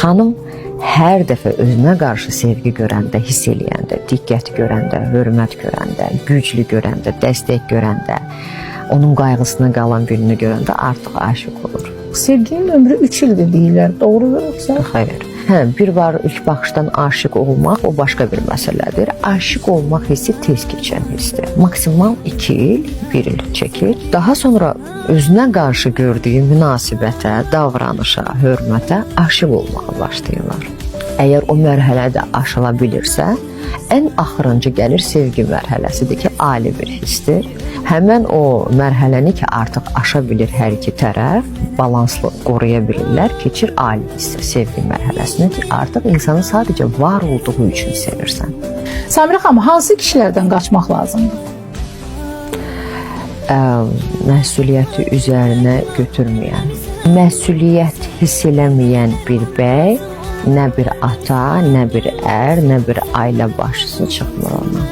Xanım hər dəfə özünə qarşı sevgi görəndə, hiss eləyəndə, diqqət görəndə, hörmət görəndə, güclü görəndə, dəstək görəndə, onun qayğısına qalan birini görəndə artıq aşiq olur. Sevginin ömrü 3 ildir deyirlər. Doğrudur yoxsa? Xeyr. Hə, bir var ilk baxışdan aşiq olmaq, o başqa bir məsələdir. Aşiq olmaq hissi tez keçən hissdir. Maksimal 2 il, 1 il çəkir. Daha sonra özünə qarşı gördüyü münasibətə, davranışa, hörmətə aşiq olmağa başlayırlar. Əgər o mərhələdə aşıla bilirsə, ən axırıncı gəlir sevgi mərhələsidir ki, ali bir hissdir. Həmin o mərhələni ki, artıq aşa bilir hər iki tərəf, balanslı qoruya bilirlər, keçir ali hissə, sevgi mərhələsinə ki, artıq insanı sadəcə var olduğu üçün sevirsən. Samira xanım, hansı kişilərdən qaçmaq lazımdır? Ə, məsuliyyəti üzərinə götürməyən, məsuliyyət hiss eləməyən bir bəy, nə bir ata, nə bir ər, nə bir ailə başçısı çıxmır ona.